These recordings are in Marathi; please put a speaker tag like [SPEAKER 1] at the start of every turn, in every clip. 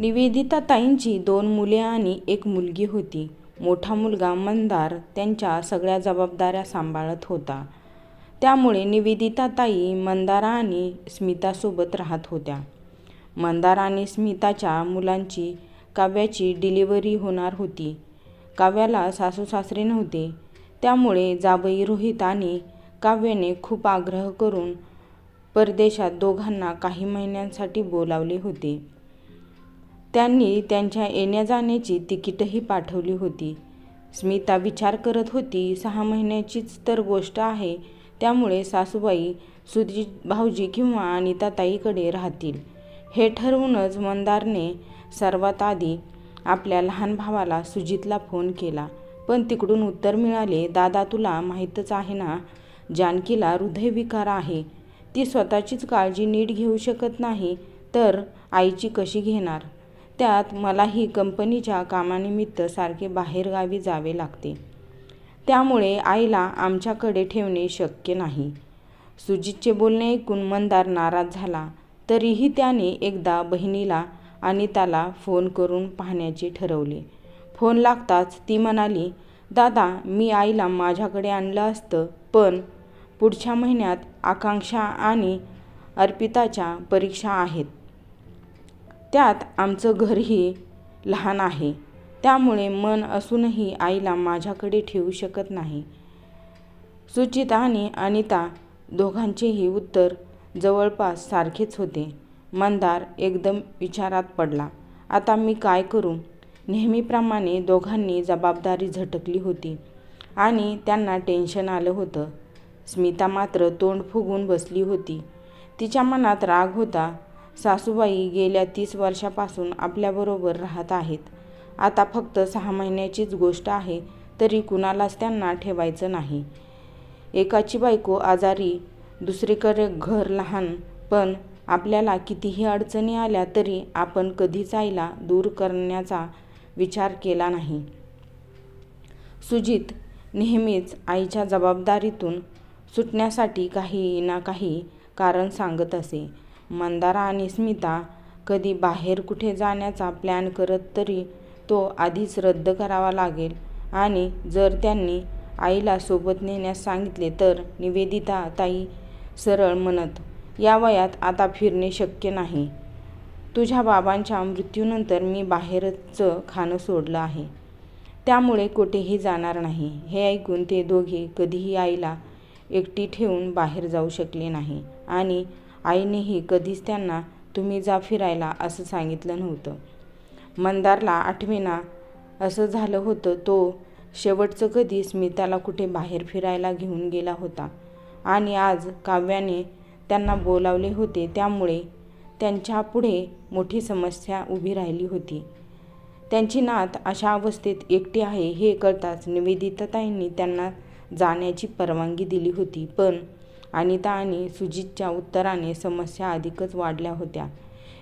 [SPEAKER 1] निवेदिता ताईंची दोन मुले आणि एक मुलगी होती. मोठा मुलगा मंदार त्यांच्या सगळ्या जबाबदाऱ्या सांभाळत होता. त्यामुळे निवेदिता ताई मंदारा आणि स्मितासोबत राहत होत्या. मंदार आणि स्मिताच्या मुलांची काव्याची डिलिव्हरी होणार होती. काव्याला सासू-सासरे नव्हते. त्यामुळे जाबई रोहित आणि काव्याने खूप आग्रह करून परदेशात दोघांना काही महिन्यांसाठी बोलावले होते. त्यांनी त्यांच्या येण्याजाण्याची तिकीटही पाठवली होती. स्मिता विचार करत होती, सहा महिन्याचीच तर गोष्ट आहे. त्यामुळे सासूबाई सुजित भाऊजी किंवा अनिताताईकडे राहतील, हे ठरवूनच मंदारने सर्वात आधी आपल्या लहान भावाला सुजितला फोन केला. पण तिकडून उत्तर मिळाले, दादा तुला माहीतच आहे ना, जानकीला हृदयविकार आहे. ती स्वतःचीच काळजी नीट घेऊ शकत नाही तर आईची कशी घेणार? त्यात मलाही कंपनीच्या कामानिमित्त सारखे बाहेरगावी जावे लागते. त्यामुळे आईला आमच्याकडे ठेवणे शक्य नाही. सुजितचे बोलणे ऐकून मंदार नाराज झाला. तरीही त्याने एकदा बहिणीला आणि त्याला फोन करून पाहण्याचे ठरवले. फोन लागताच ती म्हणाली, दादा मी आईला माझ्याकडे आणलं असतं, पण पुढच्या महिन्यात आकांक्षा आणि अर्पिताच्या परीक्षा आहेत. त्यात आमचं घरही लहान आहे. त्यामुळे मन असूनही आईला माझ्याकडे ठेवू शकत नाही. सुचित आणि अनिता दोघांचेही उत्तर जवळपास सारखेच होते. मंदार एकदम विचारात पडला. आता मी काय करू? नेहमीप्रमाणे दोघांनी जबाबदारी झटकली होती आणि त्यांना टेन्शन आलं होतं. स्मिता मात्र तोंड फुगून बसली होती. तिच्या मनात राग होता. सासूबाई गेल्या तीस वर्षापासून आपल्याबरोबर राहत आहेत. आता फक्त सहा महिन्याचीच गोष्ट आहे तरी कुणालाच त्यांना ठेवायचं नाही. एकाची बायको आजारी, दुसरीकडे घर लहान. पण आपल्याला कितीही अडचणी आल्या तरी आपण कधीच आईला दूर करण्याचा विचार केला नाही. सुजित नेहमीच आईच्या जबाबदारीतून सुटण्यासाठी काही ना काही कारण सांगत असे. मंदारा आणि स्मिता कधी बाहेर कुठे जाण्याचा प्लॅन करत तरी तो आधीच रद्द करावा लागेल आणि जर त्यांनी आईला सोबत नेण्यास सांगितले तर निवेदिता ताई सरळ म्हणत, या वयात आता फिरणे शक्य नाही. तुझ्या बाबांच्या मृत्यूनंतर मी बाहेरचं खाणं सोडलं आहे. त्यामुळे कुठेही जाणार नाही. हे ऐकून ते दोघे कधीही आईला एकटी ठेवून बाहेर जाऊ शकले नाही आणि आईनेही कधीच त्यांना तुम्ही जा फिरायला असं सांगितलं नव्हतं. मंदारला आठवेना असं झालं होतं तो शेवटचं कधी स्मिताला कुठे बाहेर फिरायला घेऊन गेला होता आणि आज काव्याने त्यांना बोलावले होते त्यामुळे त्यांच्यापुढे मोठी समस्या उभी राहिली होती. त्यांची नात अशा अवस्थेत एकटी आहे हे कळताच निवेदिताताईंनी त्यांना जाण्याची परवानगी दिली होती. पण अनिता आणि सुजितच्या उत्तराने समस्या अधिकच वाढल्या होत्या.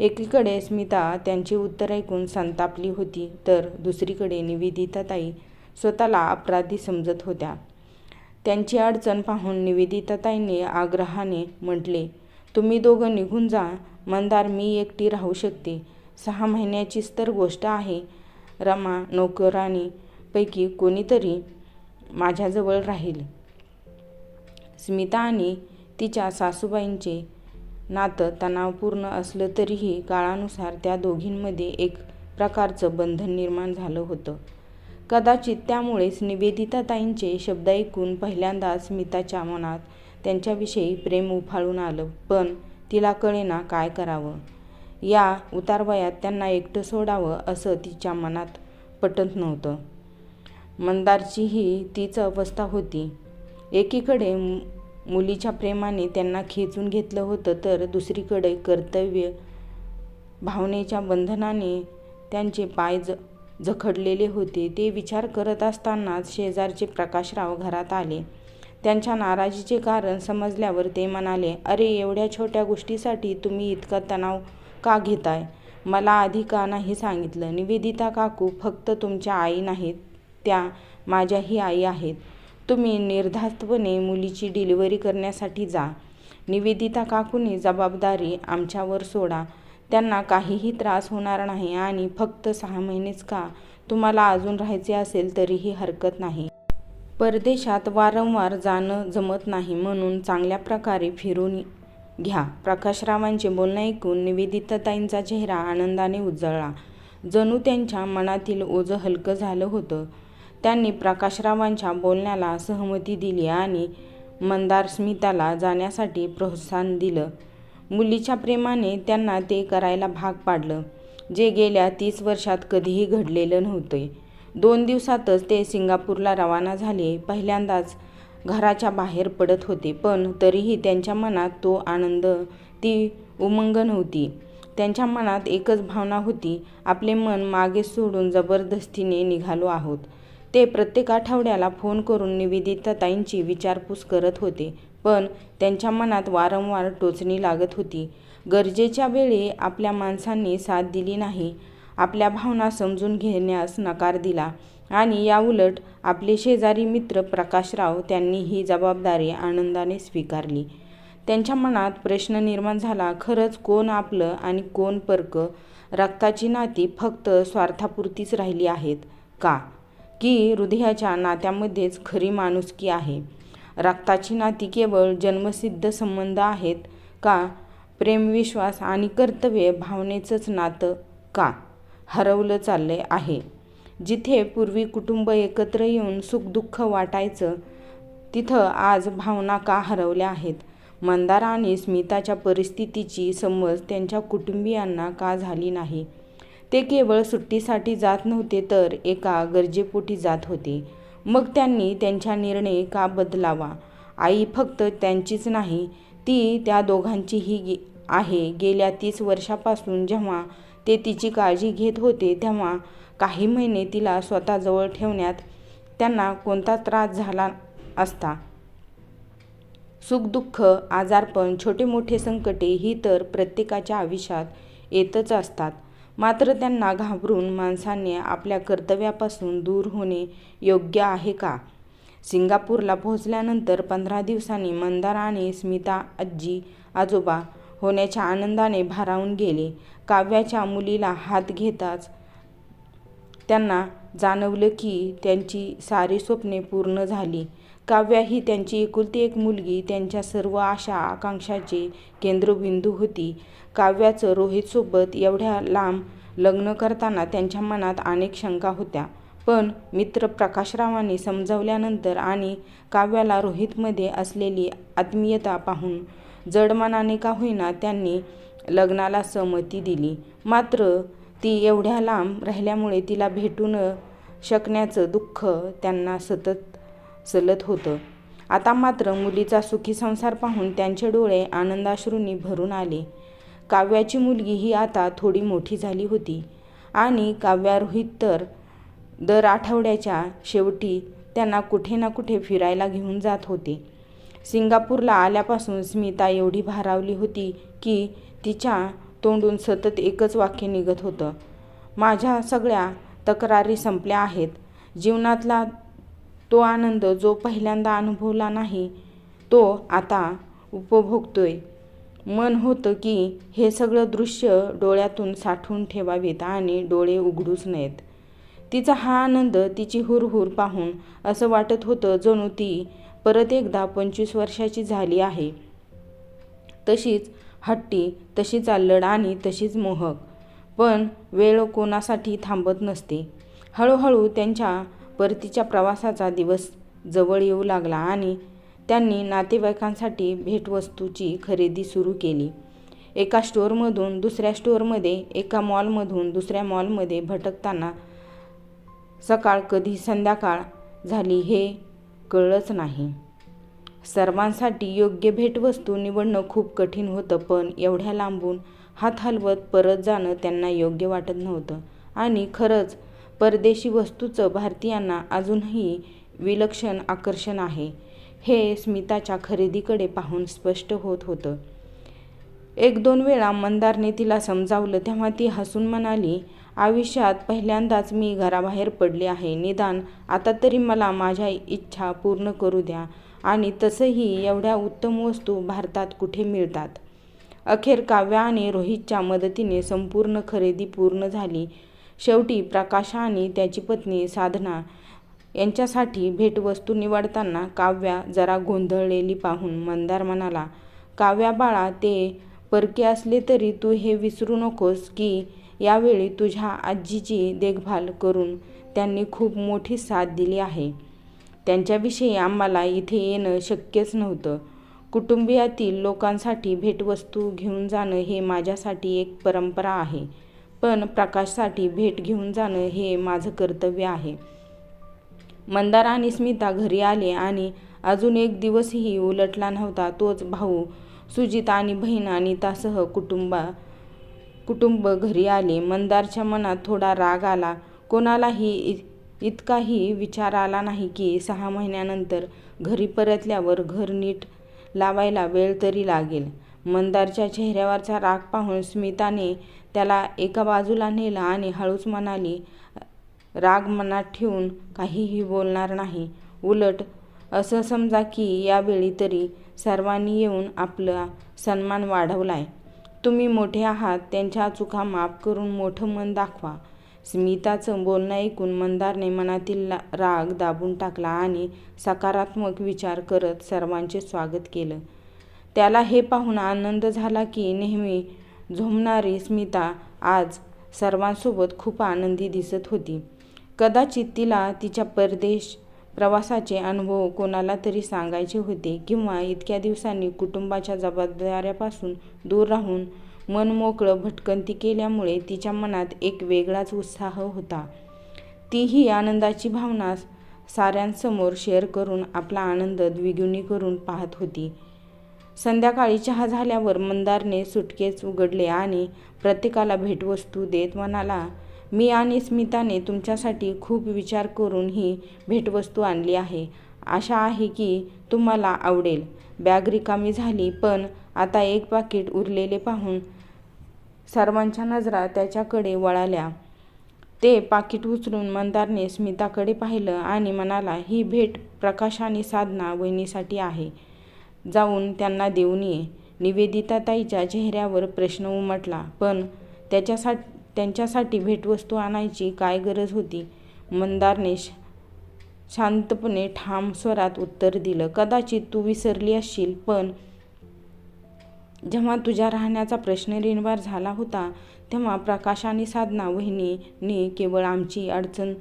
[SPEAKER 1] एकीकडे स्मिता त्यांची उत्तर ऐकून संतापली होती तर दुसरीकडे निवेदिताताई स्वतःला अपराधी समजत होत्या. त्यांची अडचण पाहून निवेदिताताईंनी आग्रहाने म्हटले, तुम्ही दोघं निघून जा. मंदार मी एकटी राहू शकते. सहा महिन्याचीच तर गोष्ट आहे. रमा नोकराणी पैकी कोणीतरी माझ्याजवळ राहील. स्मिता आणि तिच्या सासूबाईंचे नातं तणावपूर्ण असलं तरीही काळानुसार त्या दोघींमध्ये एक प्रकारचं बंधन निर्माण झालं होतं. कदाचित त्यामुळेच निवेदिताताईंचे शब्द ऐकून पहिल्यांदाच स्मिताच्या मनात त्यांच्याविषयी प्रेम उफाळून आलं. पण तिला कळेना काय करावं. या उतारवयात त्यांना एकटं सोडावं असं तिच्या मनात पटत नव्हतं. मंदारचीही तीच अवस्था होती. एकीकडे मुलीच्या प्रेमाने त्यांना खेचून घेतलं होतं तर दुसरीकडे कर्तव्य भावनेच्या बंधनाने त्यांचे पाय ज जखडलेले होते. ते विचार करत असतानाच शेजारचे प्रकाशराव घरात आले. त्यांच्या नाराजीचे कारण समजल्यावर ते म्हणाले, अरे एवढ्या छोट्या गोष्टीसाठी तुम्ही इतका तणाव का घेताय? मला आधी का नाही सांगितलं? निवेदिता काकू फक्त तुमच्या आई नाहीत, त्या माझ्याही आई आहेत. तुम्ही निर्धास्तपणे मुलीची डिलिव्हरी करण्यासाठी जा. निवेदिता काकूने जबाबदारी आमच्यावर सोडा. त्यांना काहीही त्रास होणार नाही आणि फक्त सहा महिनेच का? तुम्हाला अजून राहायचे असेल तरीही हरकत नाही. परदेशात वारंवार जाणं जमत नाही म्हणून चांगल्या प्रकारे फिरून घ्या. प्रकाशरावांचे बोलणं ऐकून निवेदिताताईंचा चेहरा आनंदाने उजळला. जणू त्यांच्या मनातील ओझं हलकं झालं होतं. त्यांनी प्रकाशरावांच्या बोलण्याला सहमती दिली आणि मंदार स्मिताला जाण्यासाठी प्रोत्साहन दिलं. मुलीच्या प्रेमाने त्यांना ते करायला भाग पाडलं जे गेल्या तीस वर्षात कधीही घडलेलं नव्हते. दोन दिवसातच ते सिंगापूरला रवाना झाले. पहिल्यांदाच घराच्या बाहेर पडत होते पण तरीही त्यांच्या मनात तो आनंद ती उमंग नव्हती. त्यांच्या मनात एकच भावना होती आपले मन मागे सोडून जबरदस्तीने निघालो आहोत. ते प्रत्येक आठवड्याला फोन करून निवेदिताताईंची विचारपूस करत होते. पण त्यांच्या मनात वारंवार टोचणी लागत होती. गरजेच्या वेळी आपल्या माणसांनी साथ दिली नाही. आपल्या भावना समजून घेण्यास नकार दिला. आणि याउलट आपले शेजारी मित्र प्रकाशराव त्यांनी ही जबाबदारी आनंदाने स्वीकारली. त्यांच्या मनात प्रश्न निर्माण झाला खरंच कोण आपलं आणि कोण परक? रक्ताची नाती फक्त स्वार्थापुरतीच राहिली आहेत का? की हृदयाच्या नात्यामध्येच खरी माणुसकी आहे. रक्ताची नाती केवळ जन्मसिद्ध संबंध आहेत का? प्रेमविश्वास आणि कर्तव्य भावनेचंच नातं का? हरवलं चाललंय आहे. जिथे पूर्वी कुटुंब एकत्र येऊन सुखदुःख वाटायचं तिथं आज भावना का हरवल्या आहेत? मंदारा आणि स्मिताच्या परिस्थितीची समज त्यांच्या कुटुंबियांना का झाली नाही? ते केवळ सुट्टीसाठी जात नव्हते तर एका गरजेपोटी जात होते. मग त्यांनी त्यांचा निर्णय का बदलावा? आई फक्त त्यांचीच नाही ती त्या दोघांचीही गे आहे. गेल्या तीस वर्षापासून जेव्हा ते तिची काळजी घेत होते तेव्हा काही महिने तिला स्वतःजवळ ठेवण्यात त्यांना कोणता त्रास झाला असता. सुखदुःख आजारपण छोटे मोठे संकटे ही तर प्रत्येकाच्या आयुष्यात येतच असतात. मात्र त्यांना घाबरून माणसाने आपल्या कर्तव्यापासून दूर होणे योग्य आहे का? सिंगापूरला पोहोचल्यानंतर पंधरा दिवसांनी मंदार आणि स्मिता आजी आजोबा होण्याच्या आनंदाने भारावून गेले. काव्याच्या मुलीला हात घेताच त्यांना जाणवलं की त्यांची सारी स्वप्ने पूर्ण झाली. काव्या ही त्यांची एकुलती एक मुलगी त्यांच्या सर्व आशा आकांक्षाचे केंद्रबिंदू होती. काव्याचं रोहितसोबत एवढ्या लांब लग्न करताना त्यांच्या मनात अनेक शंका होत्या. पण मित्र प्रकाशरावांनी समजावल्यानंतर आणि काव्याला रोहितमध्ये असलेली आत्मीयता पाहून जडमानाने का होईना त्यांनी लग्नाला सहमती दिली. मात्र ती एवढ्या लांब राहिल्यामुळे तिला भेटू न शकण्याचं दुःख त्यांना सतत चलत होतं. आता मात्र मुलीचा सुखी संसार पाहून त्यांचे डोळे आनंदाश्रूंनी भरून आले. काव्याची मुलगी ही आता थोडी मोठी झाली होती. आणि काव्यारोहित तर दर आठवड्याच्या शेवटी त्यांना कुठे ना कुठे फिरायला घेऊन जात होते. सिंगापूरला आल्यापासून स्मिता एवढी भारावली होती की तिच्या तोंडून सतत एकच वाक्य निघत होतं. माझ्या सगळ्या तक्रारी संपल्या आहेत. जीवनातला तो आनंद जो पहिल्यांदा अनुभवला नाही तो आता उपभोगतोय. मन होतं की हे सगळं दृश्य डोळ्यातून साठवून ठेवावेत आणि डोळे उघडूच नयेत. तिचा हा आनंद तिची हुरहुर पाहून असं वाटत होतं जणू ती परत एकदा पंचवीस वर्षाची झाली आहे. तशीच हट्टी तशीच अल्लड आणि तशीच मोहक. पण वेळ कोणासाठी थांबत नसते. हळूहळू त्यांच्या परतीच्या प्रवासाचा दिवस जवळ येऊ लागला आणि त्यांनी नातेवाईकांसाठी भेटवस्तूची खरेदी सुरू केली. एका स्टोअरमधून दुसऱ्या स्टोअरमध्ये एका मॉलमधून दुसऱ्या मॉलमध्ये भटकताना सकाळ कधी संध्याकाळ झाली हे कळलंच नाही. सर्वांसाठी योग्य भेटवस्तू निवडणं खूप कठीण होतं पण एवढ्या लांबून हात हलवत परत जाणं त्यांना योग्य वाटत नव्हतं. आणि खरंच परदेशी वस्तूचं भारतीयांना अजूनही विलक्षण आकर्षण आहे. हे स्मिताच्या खरेदीकडे पाहून स्पष्ट होत होतं. एक दोन वेळा मंदारने तिला समजावलं तेव्हा ती हसून म्हणाली आयुष्यात पहिल्यांदाच मी घराबाहेर पडले आहे. निदान आता तरी मला माझ्या इच्छा पूर्ण करू द्या आणि तसंही एवढ्या उत्तम वस्तू भारतात कुठे मिळतात? अखेर काव्या आणि रोहितच्या मदतीने संपूर्ण खरेदी पूर्ण झाली. शेवटी प्रकाश आणि त्याची पत्नी साधना यांच्यासाठी भेटवस्तू निवडताना काव्या जरा गोंधळलेली पाहून मंदार म्हणाला, काव्या बाळा, ते परके असले तरी तू हे विसरू नकोस की यावेळी तुझ्या आजीची देखभाल करून त्यांनी खूप मोठी साथ दिली आहे. त्यांच्याविषयी आम्हाला इथे येणं शक्यच नव्हतं. कुटुंबियातील लोकांसाठी भेटवस्तू घेऊन जाणं हे माझ्यासाठी एक परंपरा आहे. पण प्रकाशसाठी भेट घेऊन जाणं हे माझं कर्तव्य आहे. मंदार आणि स्मिता घरी आले आणि अजून एक दिवसही उलटला नव्हता तोच भाऊ सुजित आणि बहीण अनितासह कुटुंब घरी आले. मंदारच्या मनात थोडा राग आला. कोणालाही इतकाही विचार आला नाही की सहा महिन्यानंतर घरी परतल्यावर घर नीट लावायला वेळ तरी लागेल. मंदारच्या चेहऱ्यावरचा राग पाहून स्मिताने त्याला एका बाजूला नेलं आणि हळूच म्हणाली, राग मनात ठेवून काहीही बोलणार नाही. उलट असं समजा की यावेळी तरी सर्वांनी येऊन आपला सन्मान वाढवलाय. तुम्ही मोठे आहात, त्यांच्या चुका माफ करून मोठं मन दाखवा. स्मिताचं बोलणं ऐकून मंदारने मनातील राग दाबून टाकला आणि सकारात्मक विचार करत सर्वांचे स्वागत केलं. त्याला हे पाहून आनंद झाला की नेहमी झोंबणारी स्मिता आज सर्वांसोबत खूप आनंदी दिसत होती. कदाचित तिला तिच्या परदेश प्रवासाचे अनुभव कोणाला तरी सांगायचे होते किंवा इतक्या दिवसांनी कुटुंबाच्या जबाबदाऱ्यापासून दूर राहून मनमोकळं भटकंती केल्यामुळे तिच्या मनात एक वेगळाच उत्साह होता. ती ही आनंदाची भावना साऱ्यांसमोर शेअर करून आपला आनंद द्विगुणीकरून पाहत होती. संध्याकाळी चहा झाल्यावर मंदारने सुटकेस उघडले आणि प्रत्येकाला भेटवस्तू देत म्हणाला, मी आणि स्मिताने तुमच्यासाठी खूप विचार करून ही भेटवस्तू आणली आहे. आशा आहे की तुम्हाला आवडेल. बॅग रिकामी झाली, पण आता एक पाकीट उरलेले पाहून सर्वांच्या नजरा त्याच्याकडे वळाल्या. ते पाकीट उचलून मंदारने स्मिताकडे पाहिलं आणि म्हणाला, ही भेट प्रकाश आणि साधना वहिनीसाठी आहे. जाऊन त्यांना देऊन ये. निवेदिताताईच्या चेहऱ्यावर प्रश्न उमटला, पण त्यांच्यासाठी भेटवस्तू आणायची काय गरज होती? मंदारने शांतपणे ठाम स्वरात उत्तर दिलं, कदाचित तू विसरली असशील, पण जेव्हा तुझ्या राहण्याचा प्रश्न निर्माण झाला होता, तेव्हा प्रकाश आणि साधना वहिनीने केवळ आमची अडचण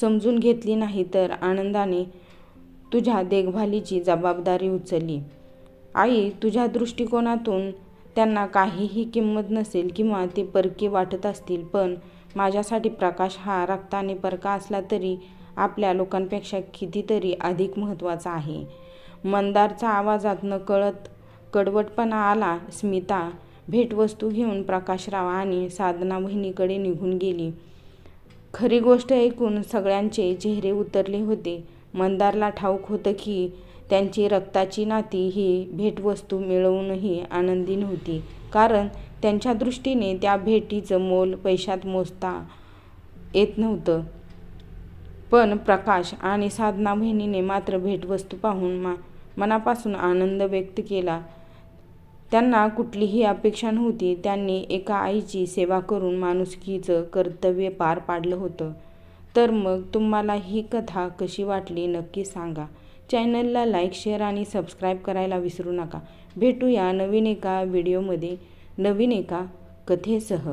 [SPEAKER 1] समजून घेतली नाही, तर आनंदाने तुझ्या देखभालीची जबाबदारी उचलली. आई, तुझ्या दृष्टिकोनातून त्यांना काहीही किंमत नसेल किंवा ते परके वाटत असतील, पण माझ्यासाठी प्रकाश हा रक्ताने परका असला तरी आपल्या लोकांपेक्षा कितीतरी अधिक महत्त्वाचा आहे. मंदारचा आवाजात नकळत कडवटपणा आला. स्मिता भेटवस्तू घेऊन प्रकाशराव आणि साधना बहिणीकडे निघून गेली. खरी गोष्ट ऐकून सगळ्यांचे चेहरे उतरले होते. मंदारला ठाऊक होतं की त्यांची रक्ताची नाती ही भेटवस्तू मिळवूनही आनंदी नव्हती, कारण त्यांच्या दृष्टीने त्या भेटीचं मोल पैशात मोजता येत नव्हतं. पण प्रकाश आणि साधना बहिणीने मात्र भेटवस्तू पाहून मा मनापासून आनंद व्यक्त केला. त्यांना कुठलीही अपेक्षा नव्हती. त्यांनी एका आईची सेवा करून माणुसकीचं कर्तव्य पार पाडलं होतं. तर मग तुम्हाला ही कथा कशी वाटली नक्की सांगा. चॅनलला लाईक, शेअर आणि सबस्क्राईब करायला विसरू नका. भेटूया नवीन एका व्हिडिओमध्ये नवीन एका कथेसह.